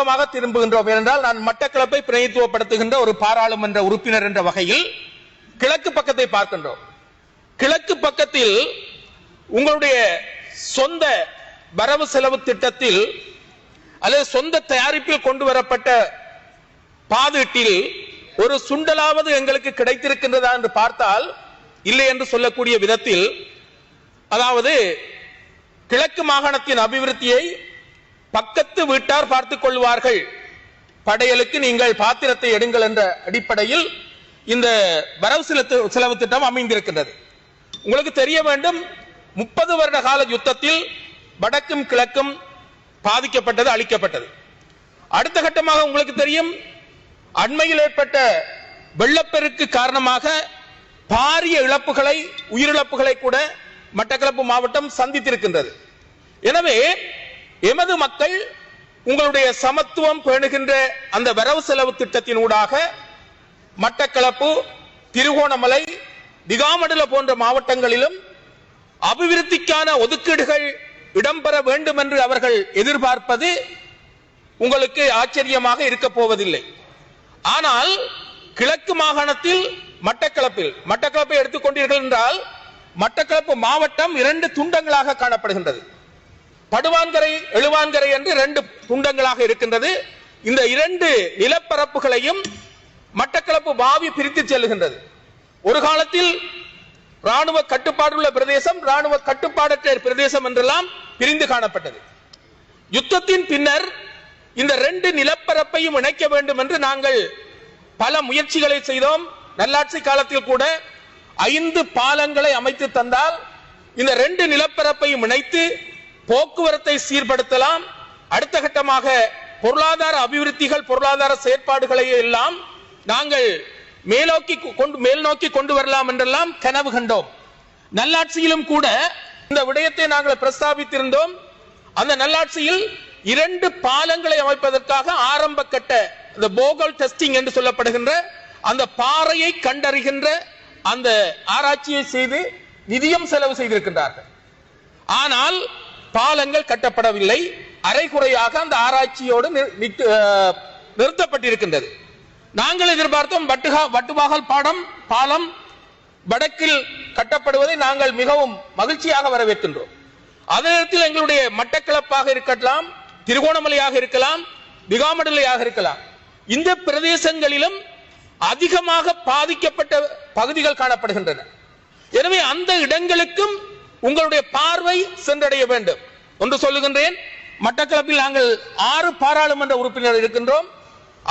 பக்கமாக திரும்புகின்றோம். ஏனென்றால் நான் மட்டக்களப்பை பிரதித்துவப்படுத்துகின்ற ஒரு பாராளுமன்ற உறுப்பினர் என்ற வகையில் கிழக்கு பக்கத்தை பார்க்கின்றோம். கிழக்கு பக்கத்தில் உங்களுடைய சொந்த வரவு செலவு திட்டத்தில் அல்லது சொந்த தயாரிப்பில் கொண்டு வரப்பட்ட பாதீட்டில் ஒரு சுண்டலாவது எங்களுக்கு கிடைத்திருக்கின்றதா என்று பார்த்தால் இல்லை என்று சொல்லக்கூடிய விதத்தில் அதாவது கிழக்கு மாகாணத்தின் அபிவிருத்தியை பக்கத்து வீட்டார் பார்த்துக் கொள்வார்கள். படையலுக்கு நீங்கள் பாத்திரத்தை எடுங்கள் என்ற அடிப்படையில் இந்த வரவு செலுத்து- செலவு திட்டம் அமைந்திருக்கின்றது. உங்களுக்கு தெரிய வேண்டும் முப்பது வருட கால யுத்தத்தில் வடக்கும் கிழக்கும் பாதிக்கப்பட்டது அழிக்கப்பட்டது. அடுத்த கட்டமாக உங்களுக்கு தெரியும் அண்மையில் ஏற்பட்ட வெள்ளப்பெருக்கு காரணமாக பாரிய இழப்புகளை உயிரிழப்புகளை கூட மட்டக்களப்பு மாவட்டம் சந்தித்திருக்கின்றது. எனவே எமது மக்கள் உங்களுடைய சமத்துவம் பேணுகின்ற அந்த வரவு செலவு திட்டத்தினூடாக மட்டக்களப்பு திருகோணமலை திகாமடல போன்ற மாவட்டங்களிலும் அபிவிருத்திக்கான ஒதுக்கீடுகள் இடம்பெற வேண்டும் என்று அவர்கள் எதிர்பார்ப்பது உங்களுக்கு ஆச்சரியமாக இருக்க போவதில்லை. ஆனால் கிழக்கு மாகாணத்தில் மட்டக்களப்பில் மட்டக்களப்பை எடுத்துக்கொண்டீர்கள் என்றால் மட்டக்களப்பு மாவட்டம் இரண்டு துண்டங்களாக காணப்படுகின்றது. படுவான்கரை எழுவான்கரை என்று இரண்டு துண்டங்களாக இருக்கின்றது. இந்த இரண்டு நிலப்பரப்புகளையும் மட்டக்களப்பு பாவி பிரித்து செல்லுகின்றது. ஒரு காலத்தில் ராணுவ கட்டுப்பாடுள்ள பிரதேசம் ராணுவ கட்டுப்பாடற்ற பிரதேசம் என்றெல்லாம் பிரிந்து காணப்பட்டது. யுத்தத்தின் பின்னர் இந்த ரெண்டு நிலப்பரப்பையும் இணைக்க வேண்டும் என்று நாங்கள் பல முயற்சிகளை செய்தோம். நல்லாட்சி காலத்தில் கூட ஐந்து பாலங்களை அமைத்து தந்தால் இந்த ரெண்டு நிலப்பரப்பையும் இணைத்து போக்குவரத்தை சீர்படுத்தலாம். அடுத்த கட்டமாக பொருளாதார அபிவிருத்திகள் பொருளாதார செயற்பாடுகளை எல்லாம் நாங்கள் மேலோக்கி கொண்டு மேல் நோக்கி கொண்டு வரலாம் என்றெல்லாம் கனவு கண்டோம். நல்லாட்சியிலும் கூட இந்த விடயத்தை நாங்கள் பிரஸ்தாபித்திருந்தோம். அந்த நல்லாட்சியில் இரண்டு பாலங்களை அமைப்பதற்காக ஆரம்ப கட்ட இந்த போகல் டெஸ்டிங் என்று சொல்லப்படுகின்ற அந்த பாறையை கண்டறிகின்ற அந்த ஆராய்ச்சியை செய்து நிதியம் செலவு செய்திருக்கின்றார்கள். ஆனால் பாலங்கள் கட்டப்படவில்லை. அரைகுறையாக அந்த ஆராய்ச்சியோடு நிறுத்தப்பட்டிருக்கின்றது. நாங்கள் எதிர்பார்த்தோம் வட்டுகா வட்டுவாகல் பாடம் பாலம் வடக்கில் கட்டப்படுவதை நாங்கள் மிகவும் மகிழ்ச்சியாக வரவேற்கின்றோம். அதே நேரத்தில் எங்களுடைய மட்டக்கிளப்பாக இருக்கலாம் திருகோணமலையாக இருக்கலாம் திகாமடலையாக இருக்கலாம் இந்த பிரதேசங்களிலும் அதிகமாக பாதிக்கப்பட்ட பகுதிகள் காணப்படுகின்றன. எனவே அந்த இடங்களுக்கு உங்களுடைய பார்வை சென்றடைய வேண்டும். ஒன்று சொல்லுகின்றேன் மட்டக்களப்பில் நாங்கள் ஆறு பாராளுமன்ற உறுப்பினர் இருக்கின்றோம்.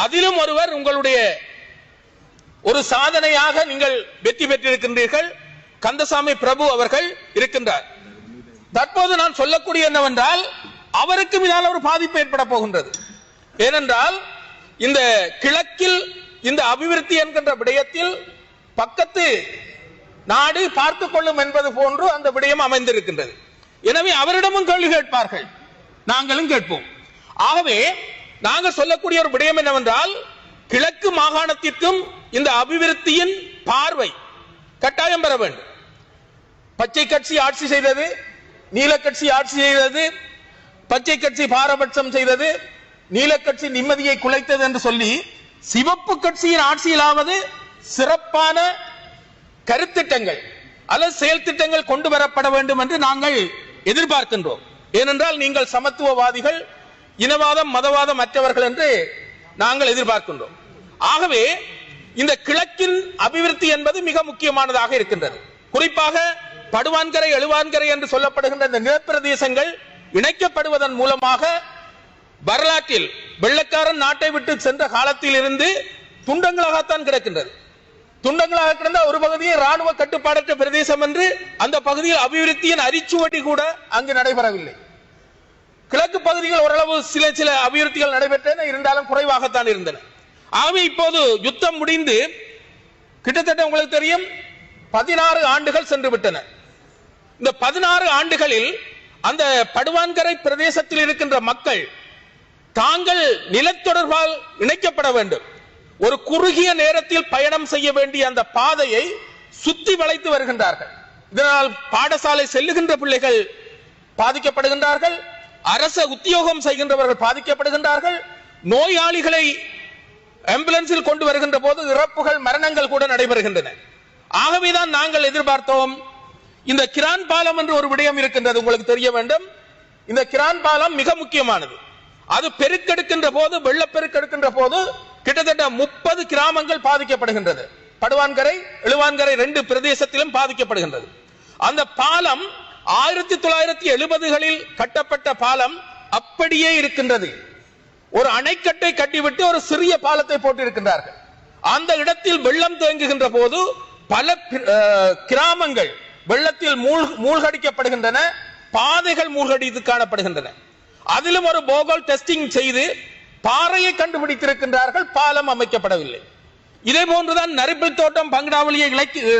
அதிலும் ஒருவர் உங்களுடைய ஒரு சாதனையாக நீங்கள் வெற்றி பெற்றிருக்கின்றீர்கள். கந்தசாமி பிரபு அவர்கள் இருக்கின்றார். தற்போது நான் சொல்லக்கூடிய என்னவென்றால் அவருக்கு மீதான ஒரு பாதிப்பு ஏற்பட போகின்றது. ஏனென்றால் இந்த கிழக்கில் இந்த அபிவிருத்தி என்கின்ற விடயத்தில் பக்கத்து நாடு பார்த்துக் கொள்ளும் என்பது போன்று அந்த விடயம் அமைந்திருக்கின்றது. எனவே அவரிடமும் கேள்வி கேட்பார்கள். நாங்களும் கேட்போம். ஆகவே நாங்கள் சொல்லக்கூடிய ஒரு விடயம் என்னவென்றால் கிழக்கு மாகாணத்திற்கும் இந்த அபிவிருத்தியின் பார்வை கட்டாயம் பெற வேண்டும். பச்சை கட்சி ஆட்சி செய்தது நீல கட்சி ஆட்சி செய்தது பச்சை கட்சி பாரபட்சம் செய்தது நீல கட்சி நிம்மதியை குலைத்தது என்று சொல்லி சிவப்பு கட்சியின் ஆட்சியிலாவது சிறப்பான கருத்திட்டங்கள் அல்லது செயல் திட்டங்கள் கொண்டு வரப்பட வேண்டும் என்று நாங்கள் எதிர்பார்க்கின்றோம். ஏனென்றால் நீங்கள் சமத்துவவாதிகள் இனவாதம் மதவாதம் அற்றவர்கள் என்று நாங்கள் எதிர்பார்க்கின்றோம். ஆகவே இந்த கிழக்கின் அபிவிருத்தி என்பது மிக முக்கியமானதாக இருக்கின்றது. குறிப்பாக படுவான்கரை எழுவான்கரை என்று சொல்லப்படுகின்ற இந்த நிலப்பிரதேசங்கள் இணைக்கப்படுவதன் மூலமாக வரலாற்றில் வெள்ளக்காரன் நாட்டை விட்டு சென்ற காலத்தில் இருந்து துண்டங்களாகத்தான் கிடக்கின்றது. துண்டங்களாக கிடந்த ஒரு பகுதியை ராணுவ கட்டுப்பாடற்ற பிரதேசம் என்று அந்த பகுதியில் அபிவிருத்தியின் அரிச்சுவடி கூட அங்கு நடைபெறவில்லை. கிழக்கு பகுதிகள் ஓரளவு சில சில அபிவிருத்திகள் நடைபெற்றன இருந்தாலும் குறைவாகத்தான் இருந்தன. ஆகவே இப்போது யுத்தம் முடிந்து கிட்டத்தட்ட உங்களுக்கு தெரியும் பதினாறு ஆண்டுகள் சென்று விட்டன. இந்த பதினாறு ஆண்டுகளில் அந்த படுவான்கரை பிரதேசத்தில் இருக்கின்ற மக்கள் தாங்கள் நிலத்தொடர்பால் இணைக்கப்பட வேண்டும். ஒரு குறுகிய நேரத்தில் பயணம் செய்ய வேண்டிய அந்த பாதையை சுத்தி வளைத்து வருகின்றார்கள். இதனால் பாடசாலை செல்லுகின்ற பிள்ளைகள் பாதிக்கப்படுகின்றார்கள் அரச உத்தியோகம் செய்கின்றவர்கள் பாதிக்கப்படுகின்றார்கள் நோயாளிகளை ஆம்புலன்ஸில் கொண்டு வருகின்ற போது இறப்புகள் மரணங்கள் கூட நடைபெறுகின்றன. ஆகவேதான் நாங்கள் எதிர்பார்த்தோம் இந்த கிரான் பாலம் என்று ஒரு விடயம் இருக்கின்றது உங்களுக்கு தெரிய வேண்டும். இந்த கிரான் பாலம் மிக முக்கியமானது. அது பெருக்கெடுக்கின்ற போது வெள்ளப்பெருக்கெடுக்கின்ற போது கிட்டத்தட்ட முப்பது கிராமங்கள் பாதிக்கப்படுகின்றது. படுவான்கரை எழுவான்கரை ரெண்டு பிரதேசத்திலும் பாதிக்கப்படுகின்றது. அந்த பாலம் ஆயிரத்தி தொள்ளாயிரத்தி எழுபதுகளில் கட்டப்பட்ட பாலம் அப்படியே இருக்கின்றது. ஒரு அணைக்கட்டை கட்டிவிட்டு ஒரு சிறிய பாலத்தை போட்டிருக்கின்றார்கள். அந்த இடத்தில் வெள்ளம் தேங்குகின்ற போது பல கிராமங்கள் வெள்ளத்தில் மூழ்கடிக்கப்படுகின்றன பாதைகள் மூழ்கடித்து காணப்படுகின்றன. அதிலும் ஒரு போகல் டெஸ்டிங் செய்து பாறையை கண்டுபிடித்திருக்கின்றார்கள் பாலம் அமைக்கப்படவில்லை. இதே போன்றுதான் நரிப்பில் தோட்டம் பங்கடாவளியை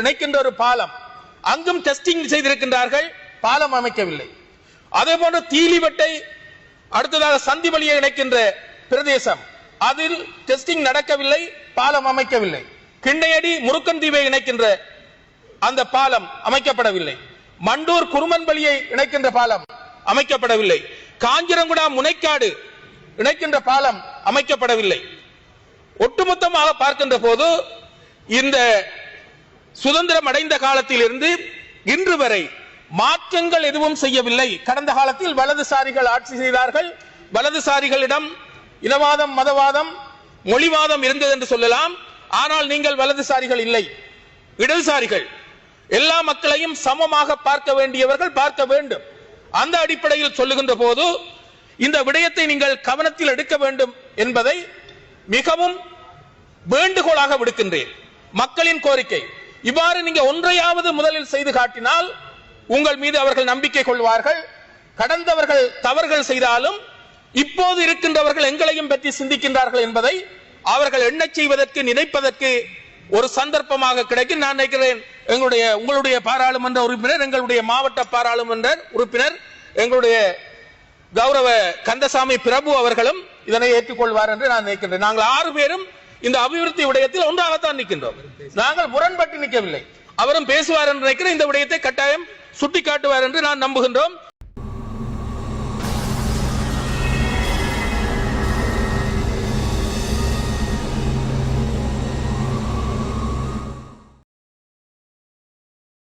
இணைக்கின்ற ஒரு பாலம். அங்கும் டெஸ்டிங் செய்திருக்கின்றார்கள் பாலம் அமைக்கவில்லை. அதே போன்று தீலிவட்டை அடுத்ததாக சந்திவழியை இணைக்கின்ற பிரதேசம். அதில் டெஸ்டிங் நடக்கவில்லை பாலம் அமைக்கவில்லை. கிண்டையடி முருக்கன் தீவை இணைக்கின்ற அந்த பாலம் அமைக்கப்படவில்லை. மண்டூர் குருமன் வழியை இணைக்கின்ற பாலம் அமைக்கப்படவில்லை. காஞ்சிரங்குடா முனைக்காடு இணைக்கின்ற பாலம் அமைக்கப்படவில்லை. ஒட்டுமொத்தமாக பார்க்கின்ற போது இந்த சுதந்திரம் அடைந்த காலத்திலிருந்து இன்று வரை மாற்றங்கள் எதுவும் செய்யவில்லை. கடந்த காலத்தில் வலதுசாரிகள் ஆட்சி செய்தார்கள். வலதுசாரிகளிடம் இனவாதம் மதவாதம் மொழிவாதம் இருந்தது என்று சொல்லலாம். ஆனால் நீங்கள் வலதுசாரிகள் இல்லை. இடதுசாரிகள். எல்லா மக்களையும் சமமாக பார்க்க வேண்டியவர்கள் பார்க்க வேண்டும். அந்த அடிப்படையில் சொல்லுகின்ற போது இந்த விடயத்தை நீங்கள் கவனத்தில் எடுக்க வேண்டும் என்பதை மிகவும் வேண்டுகோளாக விடுக்கின்றேன். மக்களின் கோரிக்கை. இவ்வாறு நீங்க ஒன்றையாவது முதலில் செய்து காட்டினால் உங்கள் மீது அவர்கள் நம்பிக்கை கொள்வார்கள். கடந்தவர்கள் தவறுகள் செய்தாலும் இப்போது இருக்கின்றவர்கள் எங்களையும் பற்றி சிந்திக்கின்றார்கள் என்பதை அவர்கள் என்ன செய்வதற்கு நினைப்பதற்கு ஒரு சந்தர்ப்பமாக கிடைக்கும். நான் நினைக்கிறேன் எங்களுடைய உங்களுடைய பாராளுமன்ற உறுப்பினர் எங்களுடைய மாவட்ட பாராளுமன்ற உறுப்பினர் எங்களுடைய கௌரவ கந்தசாமி பிரபு அவர்களும் இதனை ஏற்றுக்கொள்வார் என்று நான் நினைக்கின்றேன். நாங்கள் ஆறு பேரும் இந்த அபிவிருத்தி விடயத்தில் ஒன்றாகத்தான் நிற்கின்றோம். நாங்கள் முரண்பட்டு நிற்கவில்லை. அவரும் பேசுவார் என்று நினைக்கிறேன். இந்த விடயத்தை கட்டாயம் சுட்டிக்காட்டுவார் என்று நான் நம்புகின்றோம்.